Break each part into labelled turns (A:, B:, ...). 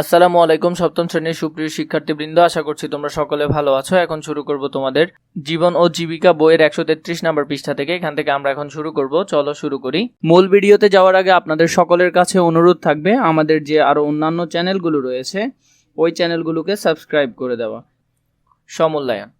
A: আসসালামু আলাইকুম, সপ্তম শ্রেণির সুপ্রিয় শিক্ষার্থীবৃন্দ। আশা করছি তোমরা সকলে ভালো আছো। এখন শুরু করব তোমাদের জীবন ও জীবিকা বইয়ের একশো তেত্রিশ নাম্বার পৃষ্ঠা থেকে। এখান থেকে আমরা এখন শুরু করব। চলো শুরু করি। মূল ভিডিওতে যাওয়ার আগে আপনাদের সকলের কাছে অনুরোধ থাকবে, আমাদের যে আরও অন্যান্য চ্যানেলগুলো রয়েছে, ওই চ্যানেলগুলোকে সাবস্ক্রাইব করে দেওয়া। সমূল্যায়ন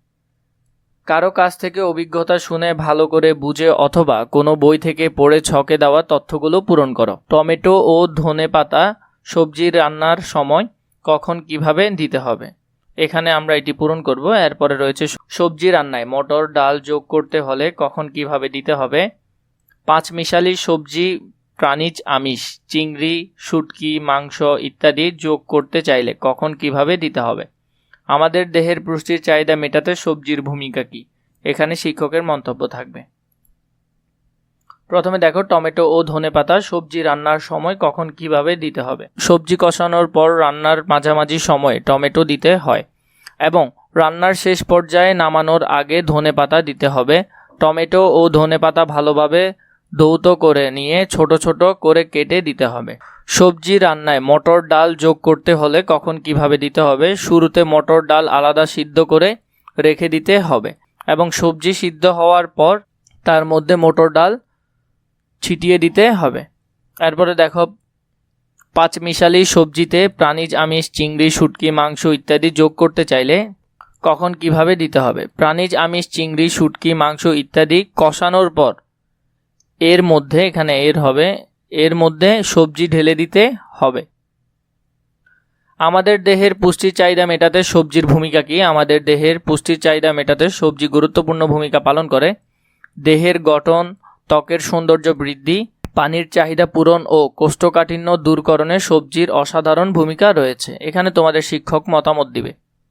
A: কারও কাছ থেকে অভিজ্ঞতা শুনে, ভালো করে বুঝে অথবা কোনো বই থেকে পড়ে ছকে দেওয়া তথ্যগুলো পূরণ করো। টমেটো ও ধনে পাতা সবজি রান্নার সময় কখন কীভাবে দিতে হবে। এখানে আমরা এটি পূরণ করব। এরপরে রয়েছে সবজি রান্নায়। মটর, ডাল যোগ করতে হলে কখন কীভাবে দিতে হবে? পাঁচ মিশালি সবজি, প্রাণীজ আমিষ, চিংড়ি, শুটকি, মাংস ইত্যাদি যোগ করতে চাইলে কখন কীভাবে দিতে হবে? আমাদের দেহের পুষ্টির চাহিদা মেটাতে সবজির ভূমিকা কী? এখানে শিক্ষকের মন্তব্য থাকবে। প্রথমে দেখো টমেটো ও ধনেপাতা সবজি রান্নার সময় কখন কীভাবে দিতে হবে। সবজি কষানোর পর রান্নার মাঝামাঝি সময়ে টমেটো দিতে হয় এবং রান্নার শেষ পর্যায়ে নামানোর আগে ধনেপাতা দিতে হবে। টমেটো ও ধনেপাতা ভালোভাবে ধৌত করে নিয়ে ছোট ছোট করে কেটে দিতে হবে। সবজি রান্নায় মটর ডাল যোগ করতে হলে কখন কীভাবে দিতে হবে শুরুতে মটর ডাল আলাদা সিদ্ধ করে রেখে দিতে হবে এবং সবজি সিদ্ধ হওয়ার পর তার মধ্যে মটর ডাল ছিটিয়ে দিতে হবে। এরপরে দেখো, পাঁচ মিশালি সবজিতে প্রাণীজ, আমিষ, চিংড়ি, শুটকি, মাংস ইত্যাদি যোগ করতে চাইলে কখন কীভাবে দিতে হবে? প্রাণীজ, আমিষ, চিংড়ি, শুটকি, মাংস ইত্যাদি কষানোর পর এর মধ্যে এখানে এর হবে, এর মধ্যে সবজি ঢেলে দিতে হবে। আমাদের দেহের পুষ্টির চাহিদা মেটাতে সবজির ভূমিকা কি? আমাদের দেহের পুষ্টির চাহিদা মেটাতে সবজি গুরুত্বপূর্ণ ভূমিকা পালন করে। দেহের গঠন ত্বকের সৌন্দর্য বৃদ্ধি, পানির চাহিদা পূরণ ও কোষ্ঠকাঠিন্য দূরকরণে সবজির অসাধারণ ভূমিকা রয়েছে। এখানে তোমাদের শিক্ষক মতামত দিবে।